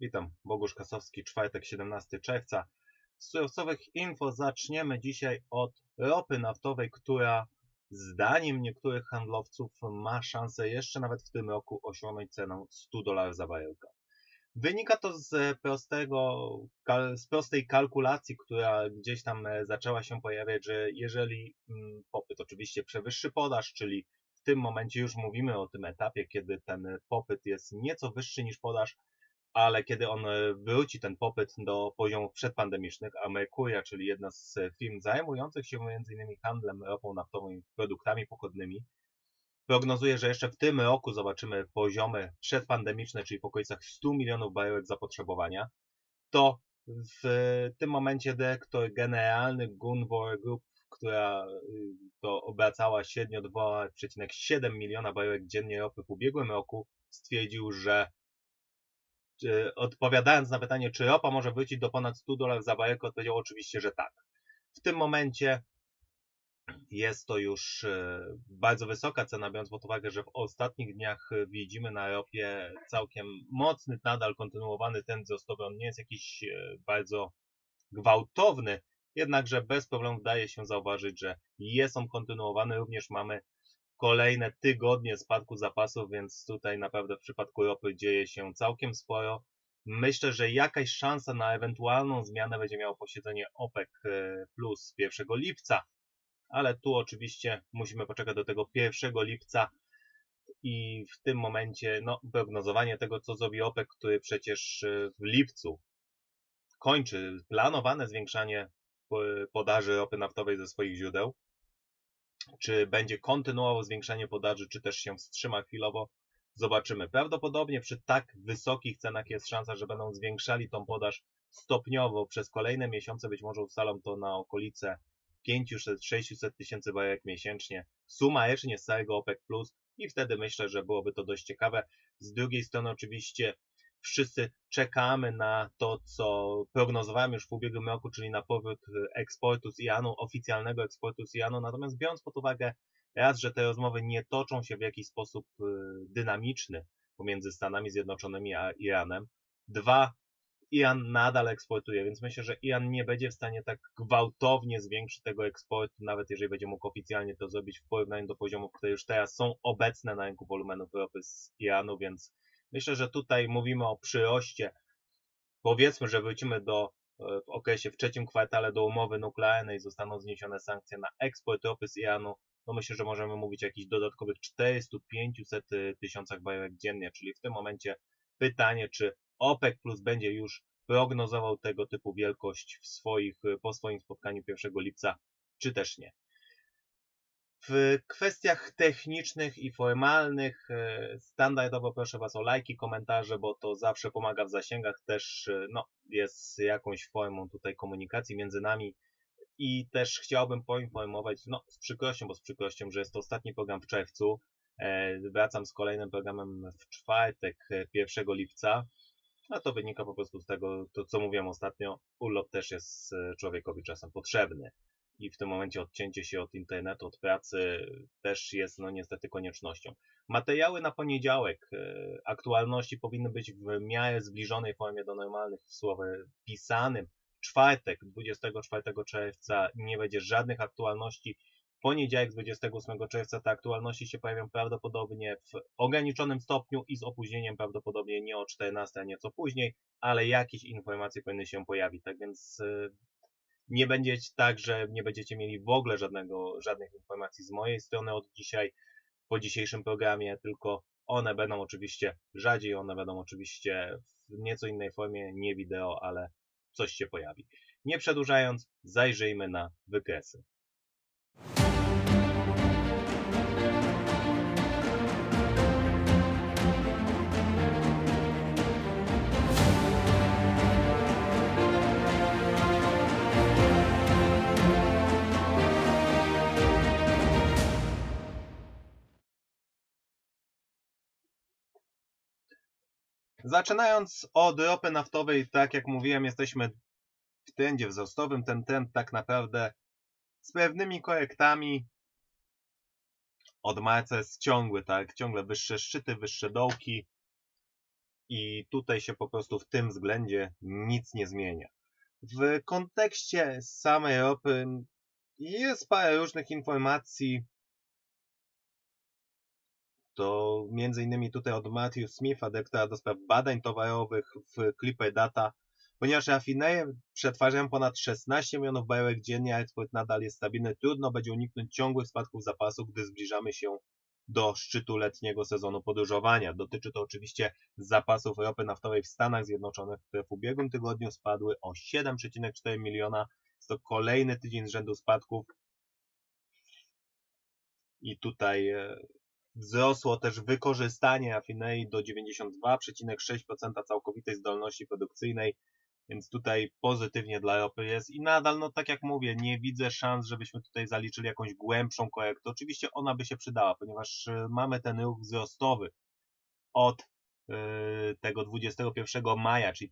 Witam, Bogusz Kasowski, czwartek 17 czerwca. Z surowcowych info zaczniemy dzisiaj od ropy naftowej, która zdaniem niektórych handlowców ma szansę jeszcze nawet w tym roku osiągnąć cenę 100 dolarów za baryłkę. Wynika to z, prostego, z prostej kalkulacji, która gdzieś tam e, zaczęła się pojawiać, że jeżeli mm, popyt oczywiście przewyższy podaż, czyli w tym momencie już mówimy o tym etapie, kiedy ten popyt jest nieco wyższy niż podaż, ale kiedy on e, wróci ten popyt do poziomów przedpandemicznych, a Mercuria, czyli jedna z firm zajmujących się m.in. handlem ropą naftową i produktami pochodnymi, prognozuje, że jeszcze w tym roku zobaczymy poziomy przedpandemiczne, czyli w okolicach 100 milionów baryłek zapotrzebowania, to w tym momencie dyrektor generalny Gunvor Group, która y, to obracała średnio 2,7 miliona baryłek dziennie ropy w ubiegłym roku, stwierdził, że czy, odpowiadając na pytanie, czy ropa może wrócić do ponad 100 dolarów za baryłkę, odpowiedział oczywiście, że tak. W tym momencie jest to już e, bardzo wysoka cena, biorąc pod uwagę, że w ostatnich dniach e, widzimy na ropie całkiem mocny, nadal kontynuowany ten wzrostowy. On nie jest jakiś e, bardzo gwałtowny, jednakże bez problemu daje się zauważyć, że jest on kontynuowany. Również mamy kolejne tygodnie spadku zapasów, więc tutaj naprawdę w przypadku ropy dzieje się całkiem sporo. Myślę, że jakaś szansa na ewentualną zmianę będzie miało posiedzenie OPEC plus 1 lipca, ale tu oczywiście musimy poczekać do tego 1 lipca i w tym momencie no, prognozowanie tego, co zrobi OPEC, który przecież w lipcu kończy planowane zwiększanie podaży ropy naftowej ze swoich źródeł, czy będzie kontynuował zwiększanie podaży, czy też się wstrzyma chwilowo, zobaczymy. Prawdopodobnie przy tak wysokich cenach jest szansa, że będą zwiększali tą podaż stopniowo przez kolejne miesiące, być może ustalą to na okolice 500-600 tysięcy bajek miesięcznie, sumarycznie z całego OPEC+, i wtedy myślę, że byłoby to dość ciekawe. Z drugiej strony oczywiście wszyscy czekamy na to, co prognozowałem już w ubiegłym roku, czyli na powrót eksportu z Iranu, oficjalnego eksportu z Iranu. Natomiast biorąc pod uwagę raz, że te rozmowy nie toczą się w jakiś sposób y, dynamiczny pomiędzy Stanami Zjednoczonymi a Iranem, dwa, Iran nadal eksportuje, więc myślę, że Iran nie będzie w stanie tak gwałtownie zwiększyć tego eksportu, nawet jeżeli będzie mógł oficjalnie to zrobić w porównaniu do poziomów, które już teraz są obecne na rynku wolumenów ropy z Iranu, więc Myślę, że tutaj mówimy o przyroście. Powiedzmy, że wrócimy do e, w okresie w trzecim kwartale do umowy nuklearnej zostaną zniesione sankcje na eksport ropy z Iranu, to myślę, że możemy mówić o jakichś dodatkowych 400-500 tysiącach baryłek dziennie, czyli w tym momencie pytanie, czy OPEC Plus będzie już prognozował tego typu wielkość w swoich, po swoim spotkaniu 1 lipca, czy też nie. W kwestiach technicznych i formalnych e, standardowo proszę Was o lajki, komentarze, bo to zawsze pomaga w zasięgach, też e, no, jest jakąś formą tutaj komunikacji między nami i też chciałbym poinformować, no z przykrością, bo z przykrością, że jest to ostatni program w czerwcu. E, wracam z kolejnym programem w czwartek, 1 lipca. A to wynika po prostu z tego, to co mówiłem ostatnio, urlop też jest człowiekowi czasem potrzebny i w tym momencie odcięcie się od internetu, od pracy też jest no niestety koniecznością. Materiały na poniedziałek, e, aktualności powinny być w miarę zbliżonej formie do normalnych w słowie pisanym. Czwartek, 24 czerwca nie będzie żadnych aktualności. Poniedziałek, 28 czerwca te aktualności się pojawią prawdopodobnie w ograniczonym stopniu i z opóźnieniem prawdopodobnie nie o 14, a nieco później, ale jakieś informacje powinny się pojawić. Tak więc e, nie będzie tak, że nie będziecie mieli w ogóle żadnego, żadnych informacji z mojej strony od dzisiaj, po dzisiejszym programie, tylko one będą oczywiście rzadziej, one będą oczywiście w nieco innej formie, nie wideo, ale coś się pojawi. Nie przedłużając, zajrzyjmy na wykresy. Zaczynając od ropy naftowej, tak jak mówiłem, jesteśmy w trendzie wzrostowym. Ten trend tak naprawdę z pewnymi korektami od marca jest ciągły, tak? Ciągle wyższe szczyty, wyższe dołki. I tutaj się po prostu w tym względzie nic nie zmienia. W kontekście samej ropy jest parę różnych informacji. To między innymi tutaj od Matthew Smitha, dyrektora do spraw badań towarowych w Clipper Data, ponieważ rafinerie przetwarzają ponad 16 milionów baryłek dziennie, a eksport nadal jest stabilny, trudno będzie uniknąć ciągłych spadków zapasów, gdy zbliżamy się do szczytu letniego sezonu podróżowania. Dotyczy to oczywiście zapasów ropy naftowej w Stanach Zjednoczonych, które w ubiegłym tygodniu spadły o 7,4 miliona. Jest to kolejny tydzień z rzędu spadków. I tutaj e, wzrosło też wykorzystanie rafinerii do 92,6% całkowitej zdolności produkcyjnej. Więc tutaj pozytywnie dla ropy jest i nadal, no tak jak mówię, nie widzę szans, żebyśmy tutaj zaliczyli jakąś głębszą korektę. Oczywiście ona by się przydała, ponieważ y, mamy ten ruch wzrostowy od y, tego 21 maja, czyli,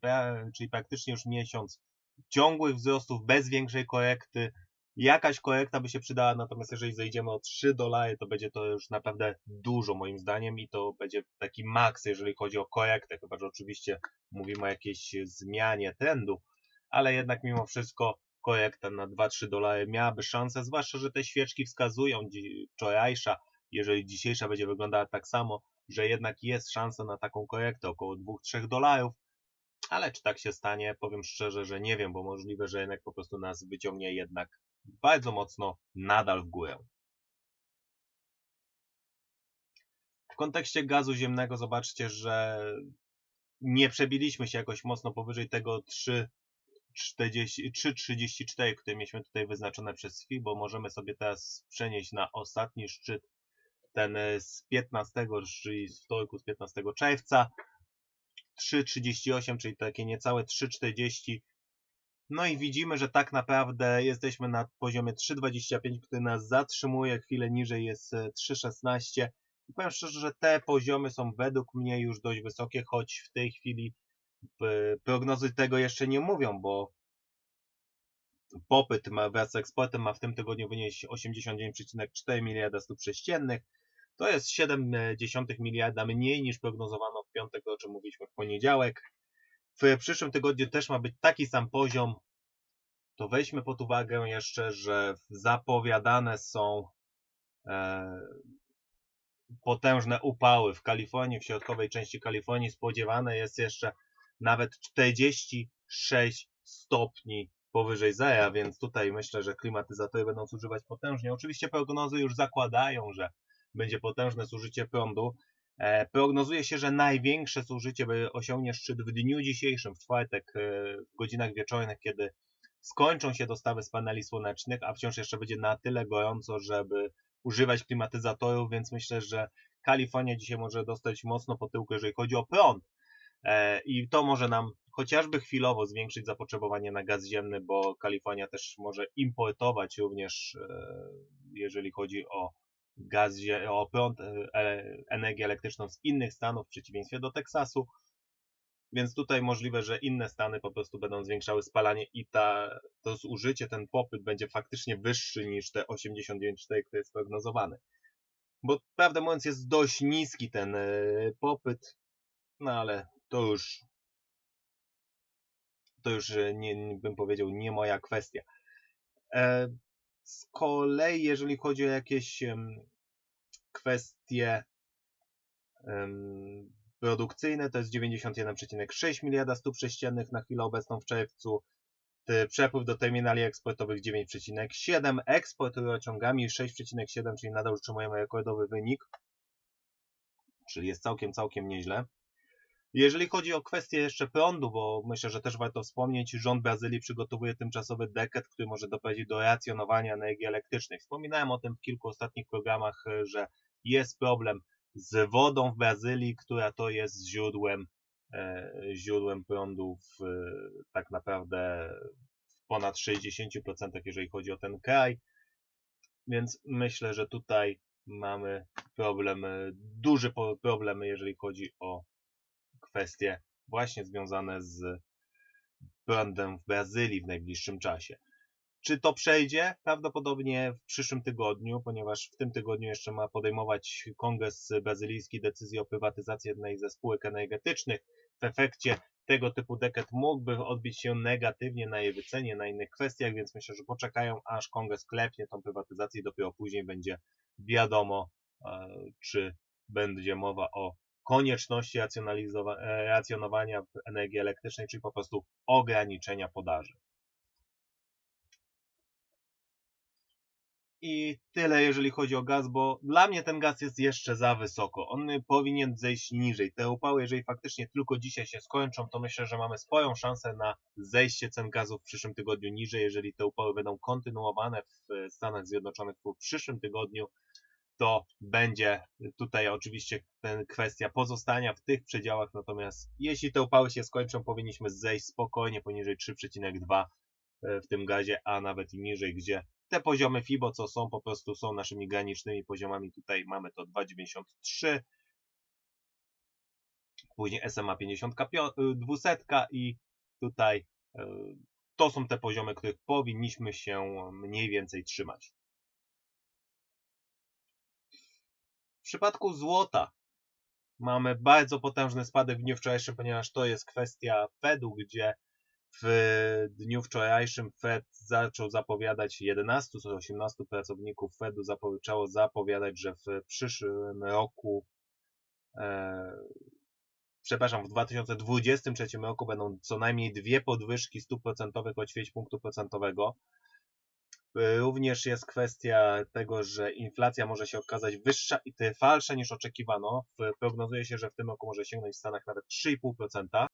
czyli praktycznie już miesiąc ciągłych wzrostów bez większej korekty jakaś korekta by się przydała, natomiast jeżeli zejdziemy o 3 dolary, to będzie to już naprawdę dużo moim zdaniem i to będzie taki maks, jeżeli chodzi o korektę, chyba że oczywiście mówimy o jakiejś zmianie trendu, ale jednak mimo wszystko korekta na 2-3 dolary miałaby szansę, zwłaszcza, że te świeczki wskazują wczorajsza, jeżeli dzisiejsza będzie wyglądała tak samo, że jednak jest szansa na taką korektę około 2-3 dolarów, ale czy tak się stanie, powiem szczerze, że nie wiem, bo możliwe, że jednak po prostu nas wyciągnie jednak bardzo mocno nadal w górę. W kontekście gazu ziemnego zobaczcie, że nie przebiliśmy się jakoś mocno powyżej tego 3,34, które mieliśmy tutaj wyznaczone przez FI, bo możemy sobie teraz przenieść na ostatni szczyt, ten z 15, czyli z wtorku z 15 czerwca. 3,38, czyli takie niecałe 3,40 no i widzimy, że tak naprawdę jesteśmy na poziomie 3,25, który nas zatrzymuje, chwilę niżej jest 3,16. E, I powiem szczerze, że te poziomy są według mnie już dość wysokie, choć w tej chwili prognozy tego jeszcze nie mówią, bo popyt wraz z eksportem ma w tym tygodniu wynieść 89,4 miliarda stóp sześciennych. To jest 0,7 miliarda mniej niż prognozowano w piątek, o czym mówiliśmy w poniedziałek w przyszłym tygodniu też ma być taki sam poziom, to weźmy pod uwagę jeszcze, że zapowiadane są e, potężne upały w Kalifornii, w środkowej części Kalifornii. Spodziewane jest jeszcze nawet 46 stopni powyżej zera, więc tutaj myślę, że klimatyzatory będą zużywać potężnie. Oczywiście prognozy już zakładają, że będzie potężne zużycie prądu, prognozuje się, że największe zużycie osiągnie szczyt w dniu dzisiejszym, w czwartek, e, w godzinach wieczornych, kiedy skończą się dostawy z paneli słonecznych, a wciąż jeszcze będzie na tyle gorąco, żeby używać klimatyzatorów, więc myślę, że Kalifornia dzisiaj może dostać mocno po tyłku, jeżeli chodzi o prąd. E, I to może nam chociażby chwilowo zwiększyć zapotrzebowanie na gaz ziemny, bo Kalifornia też może importować również, jeżeli chodzi o gaz, o prąd, e, energię elektryczną z innych stanów w przeciwieństwie do Teksasu. Więc tutaj możliwe, że inne stany po prostu będą zwiększały spalanie i ta, to zużycie, ten popyt będzie faktycznie wyższy niż te 89,4, które jest prognozowane. Bo prawdę mówiąc jest dość niski ten e, popyt, no ale to już to już e, nie, bym powiedział nie moja kwestia. Z kolei, jeżeli chodzi o jakieś kwestie produkcyjne, to jest 91,6 miliarda stóp sześciennych na chwilę obecną w czerwcu. Przepływ do terminali eksportowych 9,7, eksport rurociągami 6,7, czyli nadal utrzymujemy rekordowy wynik, czyli jest całkiem, całkiem nieźle. Jeżeli chodzi o kwestię jeszcze prądu, bo myślę, że też warto wspomnieć, rząd Brazylii przygotowuje tymczasowy deket, który może doprowadzić do racjonowania energii elektrycznej. Wspominałem o tym w kilku ostatnich programach, że jest problem z wodą w Brazylii, która to jest źródłem, e, źródłem prądu w, tak naprawdę w ponad 60%, jeżeli chodzi o ten kraj. Więc myślę, że tutaj mamy problem, duży problem, jeżeli chodzi o kwestie właśnie związane z prądem w Brazylii w najbliższym czasie. Czy to przejdzie? Prawdopodobnie w przyszłym tygodniu, ponieważ w tym tygodniu jeszcze ma podejmować Kongres Brazylijski decyzję o prywatyzacji jednej ze spółek energetycznych. W efekcie tego typu deket mógłby odbić się negatywnie na jej wycenie, na innych kwestiach, więc myślę, że poczekają, aż kongres klepnie tą prywatyzację i dopiero później będzie wiadomo, e, czy będzie mowa o konieczności e, racjonowania energii elektrycznej, czy po prostu ograniczenia podaży. I tyle, jeżeli chodzi o gaz, bo dla mnie ten gaz jest jeszcze za wysoko. On powinien zejść niżej. Te upały, jeżeli faktycznie tylko dzisiaj się skończą, to myślę, że mamy sporą szansę na zejście cen gazu w przyszłym tygodniu niżej. Jeżeli te upały będą kontynuowane w Stanach Zjednoczonych w przyszłym tygodniu, to będzie tutaj oczywiście ten kwestia pozostania w tych przedziałach. Natomiast jeśli te upały się skończą, powinniśmy zejść spokojnie poniżej 3,2 w tym gazie, a nawet i niżej, gdzie te poziomy FIBO, co są, po prostu są naszymi granicznymi poziomami. Tutaj mamy to 2,93, później SMA 50 200 i tutaj y, to są te poziomy, których powinniśmy się mniej więcej trzymać. W przypadku złota mamy bardzo potężny spadek w dniu wczorajszym, ponieważ to jest kwestia Fedu, gdzie w dniu wczorajszym Fed zaczął zapowiadać 11 z 18 pracowników Fedu zaczęło zapowiadać, że w przyszłym roku e, przepraszam, w 2023 roku będą co najmniej dwie podwyżki stóp procentowych o ćwierć punktu procentowego. Również jest kwestia tego, że inflacja może się okazać wyższa i trwalsza niż oczekiwano. Prognozuje się, że w tym roku może sięgnąć w Stanach nawet 3,5%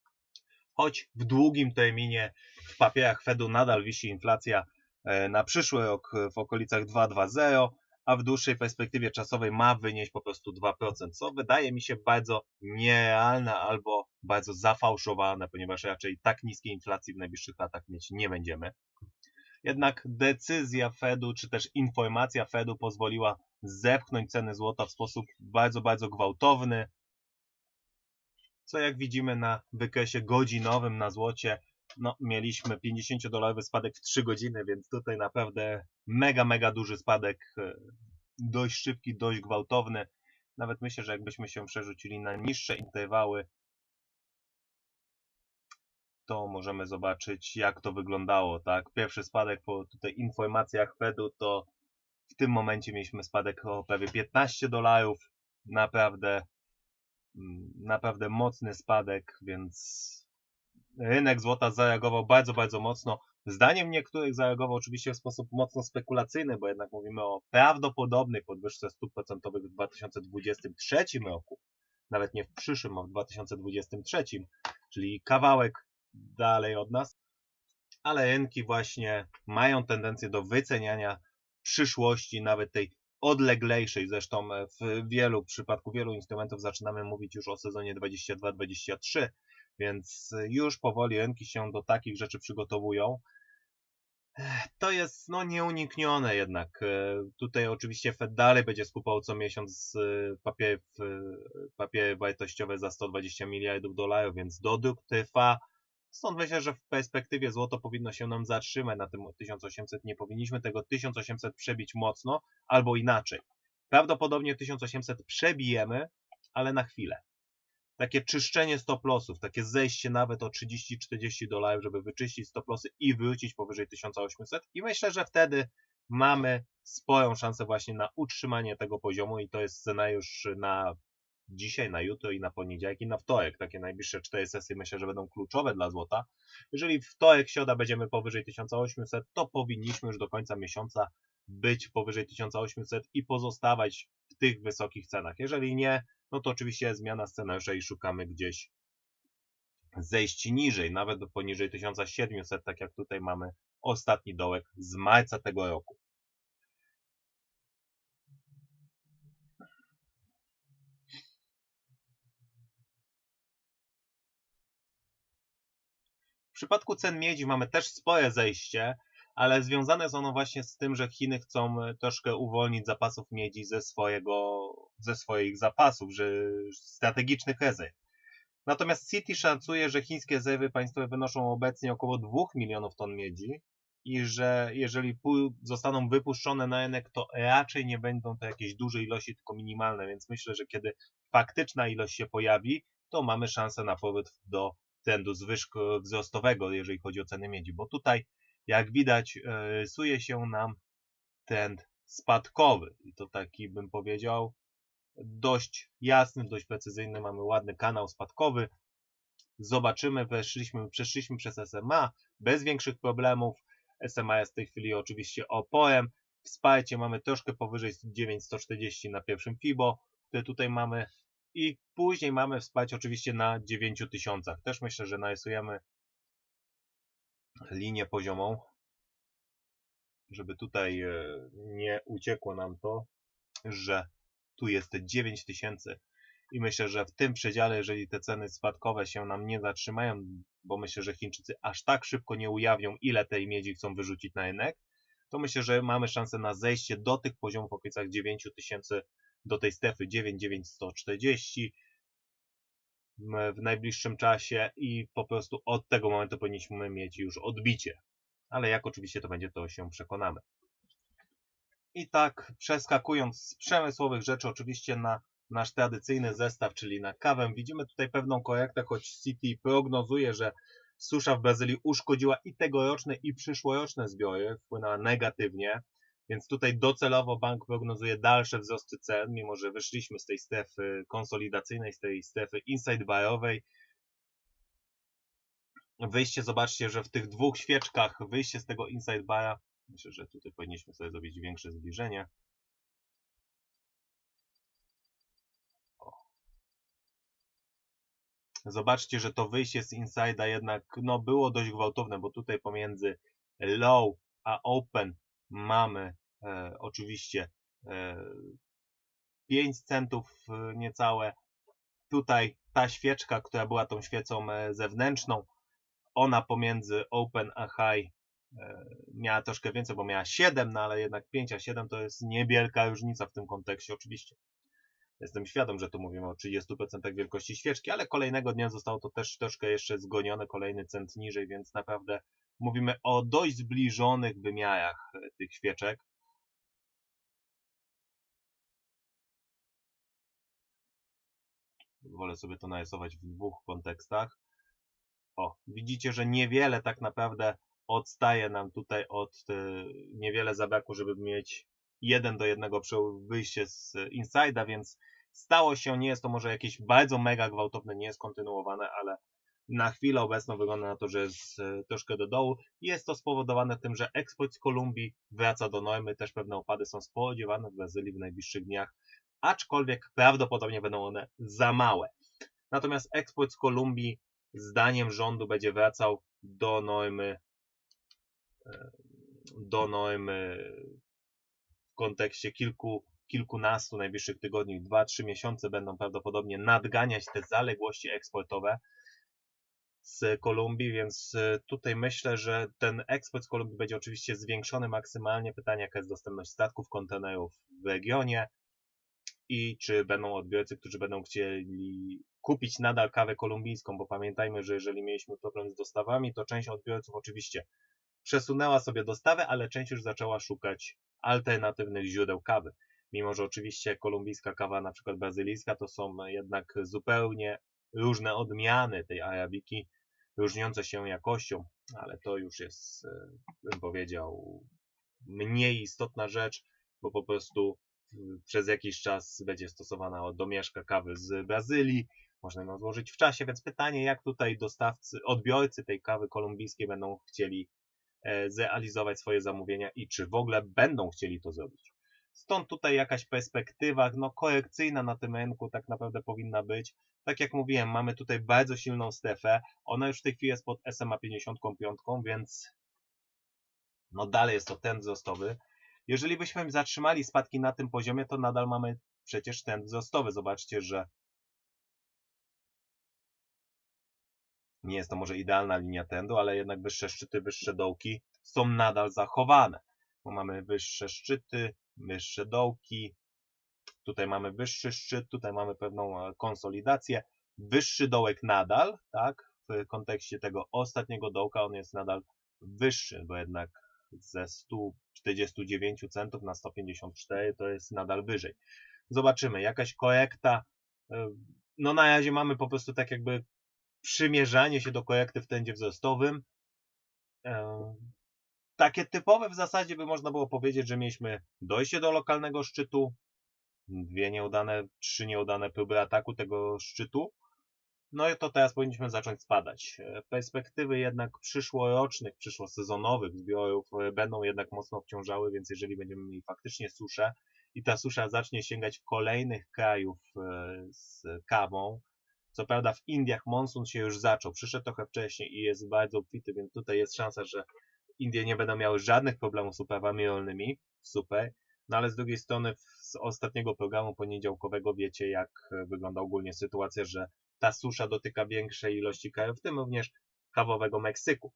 choć w długim terminie w papierach Fedu nadal wisi inflacja e, na przyszły rok w okolicach 2,20, a w dłuższej perspektywie czasowej ma wynieść po prostu 2%, co wydaje mi się bardzo nierealne albo bardzo zafałszowane, ponieważ raczej tak niskiej inflacji w najbliższych latach mieć nie będziemy. Jednak decyzja Fedu, czy też informacja Fedu pozwoliła zepchnąć ceny złota w sposób bardzo, bardzo gwałtowny co jak widzimy na wykresie godzinowym na złocie, no, mieliśmy 50-dolarowy spadek w 3 godziny, więc tutaj naprawdę mega, mega duży spadek, e, dość szybki, dość gwałtowny. Nawet myślę, że jakbyśmy się przerzucili na niższe interwały, to możemy zobaczyć, jak to wyglądało. Tak? Pierwszy spadek po tutaj informacjach Fedu to w tym momencie mieliśmy spadek o prawie 15 dolarów. Naprawdę naprawdę mocny spadek, więc rynek złota zareagował bardzo, bardzo mocno. Zdaniem niektórych zareagował oczywiście w sposób mocno spekulacyjny, bo jednak mówimy o prawdopodobnej podwyżce stóp procentowych w 2023 roku, nawet nie w przyszłym, a w 2023, czyli kawałek dalej od nas, ale rynki właśnie mają tendencję do wyceniania przyszłości, nawet tej odleglejszej. Zresztą e, w wielu przypadku wielu instrumentów zaczynamy mówić już o sezonie 22-23, więc już powoli rynki się do takich rzeczy przygotowują. To jest no, nieuniknione jednak. E, tutaj oczywiście Fed dalej będzie skupał co miesiąc papiery, papiery wartościowe za 120 miliardów dolarów, więc dodruk trwa Stąd myślę, że w perspektywie złoto powinno się nam zatrzymać na tym 1800. Nie powinniśmy tego 1800 przebić mocno, albo inaczej. Prawdopodobnie 1800 przebijemy, ale na chwilę. Takie czyszczenie stop lossów, takie zejście nawet o 30-40 dolarów, żeby wyczyścić stop lossy i wrócić powyżej 1800 i myślę, że wtedy mamy sporą szansę właśnie na utrzymanie tego poziomu i to jest scenariusz na dzisiaj, na jutro i na poniedziałek i na wtorek. Takie najbliższe cztery sesje myślę, że będą kluczowe dla złota. Jeżeli wtorek, środa będziemy powyżej 1800, to powinniśmy już do końca miesiąca być powyżej 1800 i pozostawać w tych wysokich cenach. Jeżeli nie, no to oczywiście zmiana scenariusza i szukamy gdzieś zejść niżej, nawet poniżej 1700, tak jak tutaj mamy ostatni dołek z marca tego roku. Przypadku cen miedzi mamy też spore zejście, ale związane jest ono właśnie z tym, że Chiny chcą e, troszkę uwolnić zapasów miedzi ze, swojego, ze swoich zapasów, że strategicznych rezerw. Natomiast City szacuje, że chińskie rezerwy państwowe wynoszą obecnie około 2 milionów ton miedzi, i że jeżeli zostaną wypuszczone na rynek, to raczej nie będą to jakieś duże ilości, tylko minimalne, więc myślę, że kiedy faktyczna ilość się pojawi, to mamy szansę na powrót do trendu zwyżku wzrostowego, jeżeli chodzi o ceny miedzi, bo tutaj, jak widać, e, rysuje się nam trend spadkowy i to taki, bym powiedział, dość jasny, dość precyzyjny, mamy ładny kanał spadkowy, zobaczymy, weszliśmy, przeszliśmy przez SMA bez większych problemów, SMA jest w tej chwili oczywiście oporem. Wsparcie mamy troszkę powyżej 9140 na pierwszym FIBO, które tutaj mamy. I później mamy wsparcie oczywiście na 9000. Też myślę, że narysujemy linię poziomą, żeby tutaj e, nie uciekło nam to, że tu jest 9000 i myślę, że w tym przedziale, jeżeli te ceny spadkowe się nam nie zatrzymają, bo myślę, że Chińczycy aż tak szybko nie ujawnią, ile tej miedzi chcą wyrzucić na rynek, to myślę, że mamy szansę na zejście do tych poziomów w okolicach 9000, do tej strefy 99140 w najbliższym czasie i po prostu od tego momentu powinniśmy mieć już odbicie. Ale jak oczywiście to będzie, to się przekonamy. I tak przeskakując z przemysłowych rzeczy oczywiście na nasz tradycyjny zestaw, czyli na kawę. Widzimy tutaj pewną korektę, choć City prognozuje, że susza w Brazylii uszkodziła i tegoroczne, i przyszłoroczne zbiory, wpłynęła negatywnie, więc tutaj docelowo bank prognozuje dalsze wzrosty cen, mimo że wyszliśmy z tej strefy konsolidacyjnej, z tej strefy inside barowej. Wyjście, zobaczcie, że w tych dwóch świeczkach, wyjście z tego inside bara, myślę, że tutaj powinniśmy sobie zrobić większe zbliżenie. Zobaczcie, że to wyjście z inside'a jednak no, było dość gwałtowne, bo tutaj pomiędzy low a open mamy e, oczywiście e, 5 centów e, niecałe. Tutaj ta świeczka, która była tą świecą e, zewnętrzną, ona pomiędzy open a high e, miała troszkę więcej, bo miała 7, no ale jednak 5 a 7 to jest niewielka różnica w tym kontekście oczywiście. Jestem świadom, że tu mówimy o 30% wielkości świeczki, ale kolejnego dnia zostało to też troszkę jeszcze zgonione, kolejny cent niżej, więc naprawdę mówimy o dość zbliżonych wymiarach tych świeczek. Wolę sobie to narysować w dwóch kontekstach. O, widzicie, że niewiele tak naprawdę odstaje nam tutaj od, e, niewiele zabrakło, żeby mieć jeden do jednego wyjście z Inside'a, więc stało się, nie jest to może jakieś bardzo mega gwałtowne, nie jest kontynuowane, ale na chwilę obecną wygląda na to, że jest e, troszkę do dołu. Jest to spowodowane tym, że eksport z Kolumbii wraca do normy, też pewne opady są spodziewane w Brazylii w najbliższych dniach, aczkolwiek prawdopodobnie będą one za małe. Natomiast eksport z Kolumbii zdaniem rządu będzie wracał do normy e, do normy w kontekście kilku kilkunastu najbliższych tygodni, 2-3 miesiące będą prawdopodobnie nadganiać te zaległości eksportowe z Kolumbii, więc e, tutaj myślę, że ten eksport z Kolumbii będzie oczywiście zwiększony maksymalnie. Pytanie, jaka jest dostępność statków, kontenerów w regionie i czy będą odbiorcy, którzy będą chcieli kupić nadal kawę kolumbijską, bo pamiętajmy, że jeżeli mieliśmy problem z dostawami, to część odbiorców oczywiście przesunęła sobie dostawę, ale część już zaczęła szukać alternatywnych źródeł kawy. Mimo że oczywiście kolumbijska kawa, na przykład brazylijska, to są jednak zupełnie różne odmiany tej arabiki, różniące się jakością, ale to już jest, e, bym powiedział, mniej istotna rzecz, bo po prostu przez jakiś czas będzie stosowana domieszka kawy z Brazylii, można ją złożyć w czasie, więc pytanie, jak tutaj dostawcy, odbiorcy tej kawy kolumbijskiej będą chcieli e, zrealizować swoje zamówienia i czy w ogóle będą chcieli to zrobić. Stąd tutaj jakaś perspektywa no, korekcyjna na tym rynku tak naprawdę powinna być. Tak jak mówiłem, mamy tutaj bardzo silną strefę. Ona już w tej chwili jest pod SMA 55, więc no dalej jest to ten wzrostowy. Jeżeli byśmy zatrzymali spadki na tym poziomie, to nadal mamy przecież ten wzrostowy. Zobaczcie, że nie jest to może idealna linia trendu, ale jednak wyższe szczyty, wyższe dołki są nadal zachowane. Bo mamy wyższe szczyty, wyższe dołki. Tutaj mamy wyższy szczyt, tutaj mamy pewną e, konsolidację. Wyższy dołek nadal, tak? W kontekście tego ostatniego dołka on jest nadal wyższy, bo jednak ze 149 centów na 154 to jest nadal wyżej. Zobaczymy, jakaś korekta. e, No na razie mamy po prostu tak jakby przymierzanie się do korekty w trendzie wzrostowym. E, Takie typowe w zasadzie by można było powiedzieć, że mieliśmy dojście do lokalnego szczytu, dwie nieudane, trzy nieudane próby ataku tego szczytu. No i to teraz powinniśmy zacząć spadać. E, Perspektywy jednak przyszłorocznych, przyszłosezonowych zbiorów e, będą jednak mocno obciążały, więc jeżeli będziemy mieli faktycznie suszę i ta susza zacznie sięgać kolejnych krajów e, z kawą, co prawda w Indiach monsun się już zaczął, przyszedł trochę wcześniej i jest bardzo obfity, więc tutaj jest szansa, że Indie nie będą miały żadnych problemów z uprawami rolnymi. Super. No ale z drugiej strony z ostatniego programu poniedziałkowego wiecie, jak wygląda ogólnie sytuacja, że ta susza dotyka większej ilości krajów, w tym również kawowego Meksyku.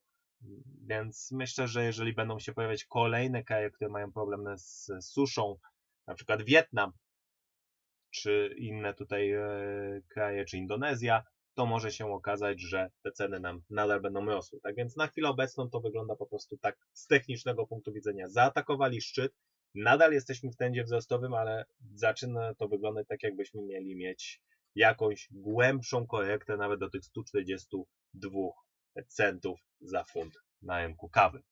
Więc myślę, że jeżeli będą się pojawiać kolejne kraje, które mają problem z suszą, na przykład Wietnam, czy inne tutaj e, kraje, czy Indonezja, to może się okazać, że te ceny nam nadal będą rosły. Tak więc na chwilę obecną to wygląda po prostu tak z technicznego punktu widzenia. Zaatakowali szczyt, nadal jesteśmy w trendzie wzrostowym, ale zaczyna to wyglądać tak, jakbyśmy mieli mieć jakąś głębszą korektę nawet do tych 142 centów za funt na rynku kawy.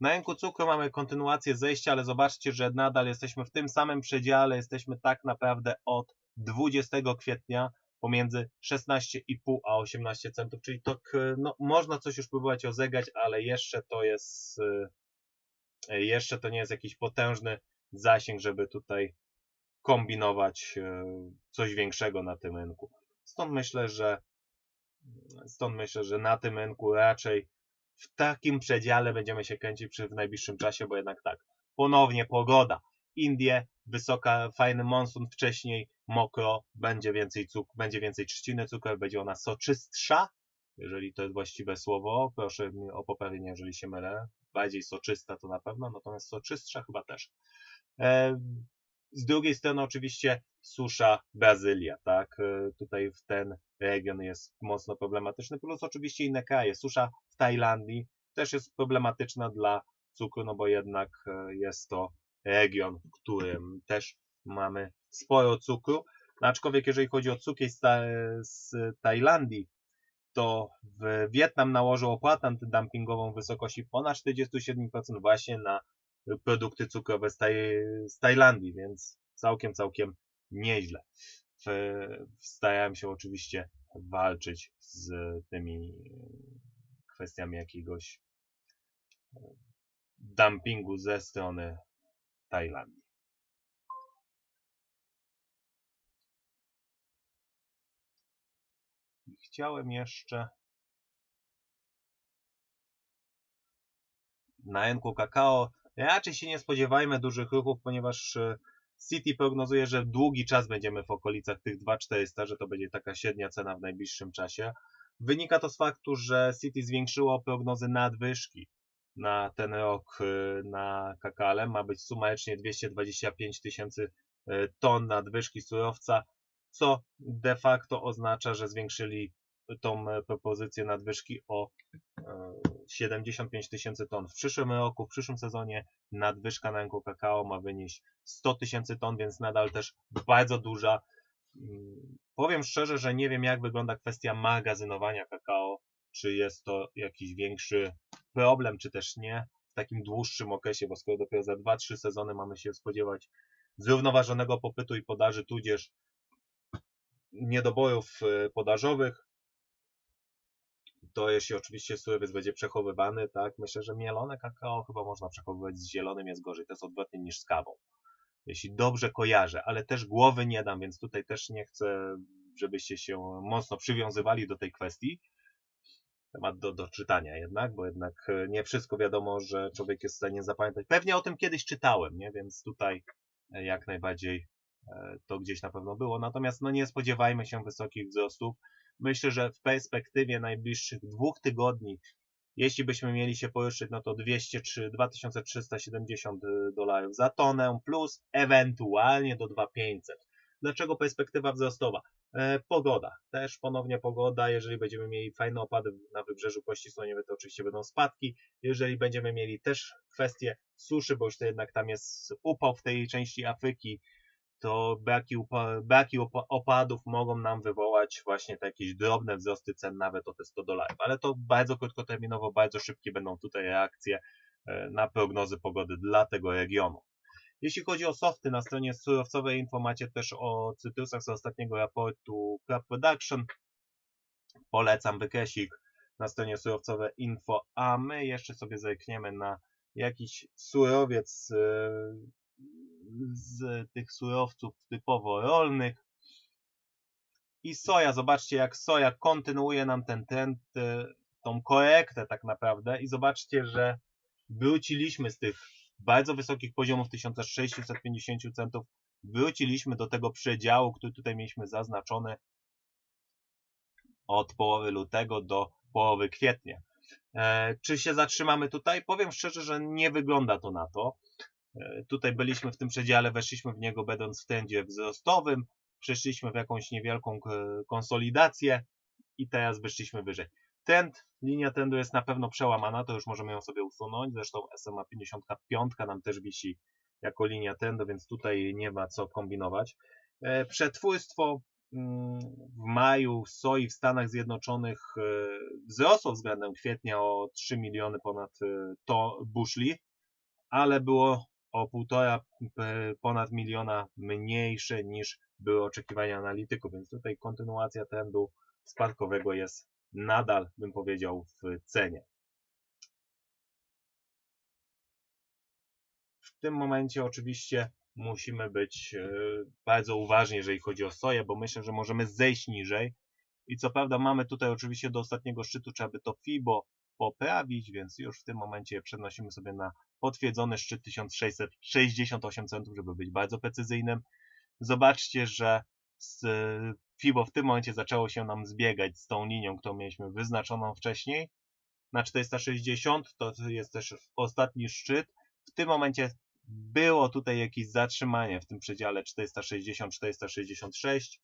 Na rynku cukru mamy kontynuację zejścia, ale zobaczcie, że nadal jesteśmy w tym samym przedziale. Jesteśmy tak naprawdę od 20 kwietnia pomiędzy 16,5 a 18 centów, czyli to no, można coś już próbować rozegrać, ale jeszcze to jest y, jeszcze to nie jest jakiś potężny zasięg, żeby tutaj kombinować y, coś większego na tym rynku. Stąd myślę, że stąd myślę, że na tym rynku raczej w takim przedziale będziemy się kręcić przy, w najbliższym czasie, bo jednak tak, ponownie pogoda. Indie, wysoka, fajny monsun, wcześniej mokro, będzie więcej cuk będzie więcej trzciny cukru, będzie ona soczystsza, jeżeli to jest właściwe słowo, proszę o poprawienie, jeżeli się mylę. Bardziej soczysta to na pewno, natomiast soczystsza chyba też. E, z drugiej strony oczywiście susza Brazylia, tak? E, tutaj w ten region jest mocno problematyczny, plus oczywiście inne kraje. Susza w Tajlandii też jest problematyczna dla cukru, no bo jednak e, jest to region, w którym też mamy sporo cukru. Aczkolwiek jeżeli chodzi o cukier z, z Tajlandii, to w Wietnam nałożył opłatę antydumpingową w wysokości ponad 47% właśnie na produkty cukrowe z, taj, z Tajlandii, więc całkiem, całkiem nieźle. Starałem się oczywiście walczyć z tymi kwestiami jakiegoś dumpingu ze strony Tajlandii. Chciałem jeszcze na rynku kakao raczej się nie spodziewajmy dużych ruchów, ponieważ City prognozuje, że długi czas będziemy w okolicach tych 2400, że to będzie taka średnia cena w najbliższym czasie. Wynika to z faktu, że City zwiększyło prognozy nadwyżki na ten rok na kakale. Ma być sumarycznie 225 tysięcy ton nadwyżki surowca, co de facto oznacza, że zwiększyli tą propozycję nadwyżki o 75 tysięcy ton. W przyszłym roku, w przyszłym sezonie nadwyżka na rynku kakao ma wynieść 100 tysięcy ton, więc nadal też bardzo duża. Powiem szczerze, że nie wiem jak wygląda kwestia magazynowania kakao, czy jest to jakiś większy problem, czy też nie. W takim dłuższym okresie, bo skoro dopiero za 2-3 sezony mamy się spodziewać zrównoważonego popytu i podaży, tudzież niedoborów podażowych, to jeśli oczywiście surowiec będzie przechowywany, tak, myślę, że mielone kakao chyba można przechowywać z zielonym, jest gorzej, to jest odwrotnie niż z kawą. Jeśli dobrze kojarzę, ale też głowy nie dam, więc tutaj też nie chcę, żebyście się mocno przywiązywali do tej kwestii. Temat do, do czytania jednak, bo jednak nie wszystko wiadomo, że człowiek jest w stanie zapamiętać. Pewnie o tym kiedyś czytałem, nie? więc tutaj jak najbardziej to gdzieś na pewno było. Natomiast no nie spodziewajmy się wysokich wzrostów. Myślę, że w perspektywie najbliższych dwóch tygodni, jeśli byśmy mieli się poruszyć, no to 203, 2370 dolarów za tonę, plus ewentualnie do 2500. Dlaczego perspektywa wzrostowa? E, pogoda. Też ponownie pogoda. Jeżeli będziemy mieli fajne opady na wybrzeżu Kości Słoniowej, to oczywiście będą spadki. Jeżeli będziemy mieli też kwestie suszy, bo już to jednak tam jest upał w tej części Afryki, to braki, upa braki opadów mogą nam wywołać właśnie te jakieś drobne wzrosty cen nawet o te 100 dolarów. Ale to bardzo krótkoterminowo, bardzo szybkie będą tutaj reakcje e, na prognozy pogody dla tego regionu. Jeśli chodzi o softy, na stronie surowcowej info macie też o cytrusach z ostatniego raportu Crop Production. Polecam wykresik na stronie surowcowe info, a my jeszcze sobie zerkniemy na jakiś surowiec e, z tych surowców typowo rolnych. I soja, zobaczcie jak soja kontynuuje nam ten trend, e, tą korektę tak naprawdę i zobaczcie, że wróciliśmy z tych bardzo wysokich poziomów 1650 centów, wróciliśmy do tego przedziału, który tutaj mieliśmy zaznaczony od połowy lutego do połowy kwietnia. E, czy się zatrzymamy tutaj? Powiem szczerze, że nie wygląda to na to. E, tutaj byliśmy w tym przedziale, weszliśmy w niego będąc w trendzie wzrostowym, przeszliśmy w jakąś niewielką konsolidację i teraz wyszliśmy wyżej. Trend, linia trendu jest na pewno przełamana, to już możemy ją sobie usunąć, zresztą SMA 55 nam też wisi jako linia trendu, więc tutaj nie ma co kombinować. E, przetwórstwo mm, w maju soi w Stanach Zjednoczonych e, wzrosło względem kwietnia o 3 miliony ponad to bushli, ale było o półtora ponad miliona mniejsze niż były oczekiwania analityków, więc tutaj kontynuacja trendu spadkowego jest nadal, bym powiedział, w cenie. W tym momencie oczywiście musimy być e, bardzo uważni, jeżeli chodzi o soję, bo myślę, że możemy zejść niżej. I co prawda mamy tutaj oczywiście do ostatniego szczytu, trzeba by to FIBO poprawić, więc już w tym momencie przenosimy sobie na potwierdzony szczyt 1668 centów, żeby być bardzo precyzyjnym. Zobaczcie, że FIBO w tym momencie zaczęło się nam zbiegać z tą linią, którą mieliśmy wyznaczoną wcześniej na 460, to jest też ostatni szczyt. W tym momencie było tutaj jakieś zatrzymanie w tym przedziale 460-466.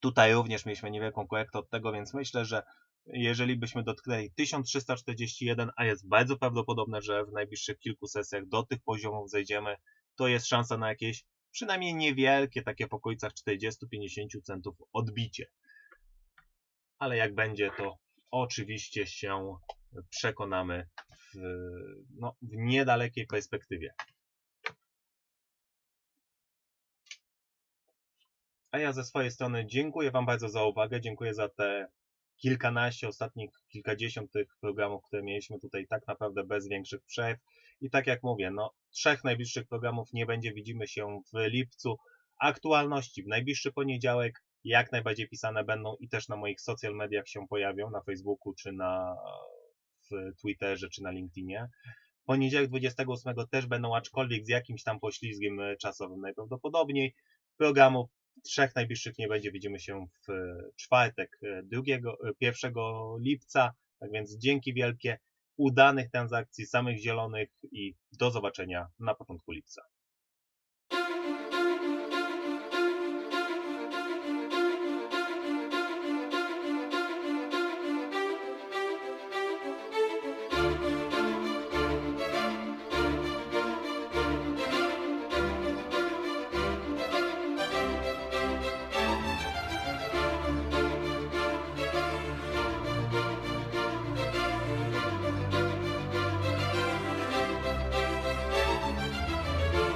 Tutaj również mieliśmy niewielką korektę od tego, więc myślę, że jeżeli byśmy dotknęli 1341, a jest bardzo prawdopodobne, że w najbliższych kilku sesjach do tych poziomów zejdziemy, to jest szansa na jakieś przynajmniej niewielkie, takie w okolicach 40-50 centów odbicie. Ale jak będzie, to oczywiście się przekonamy w, no, w niedalekiej perspektywie. A ja ze swojej strony dziękuję Wam bardzo za uwagę, dziękuję za te kilkanaście, ostatnich kilkadziesiąt tych programów, które mieliśmy tutaj tak naprawdę bez większych przerw. I tak jak mówię, no trzech najbliższych programów nie będzie, widzimy się w lipcu. Aktualności w najbliższy poniedziałek jak najbardziej pisane będą i też na moich social mediach się pojawią, na Facebooku czy na w Twitterze czy na LinkedInie. Poniedziałek 28 też będą, aczkolwiek z jakimś tam poślizgiem czasowym najprawdopodobniej. Programów trzech najbliższych nie będzie. Widzimy się w czwartek, 2, 1 lipca. Tak więc dzięki wielkie, udanych transakcji, samych zielonych i do zobaczenia na początku lipca.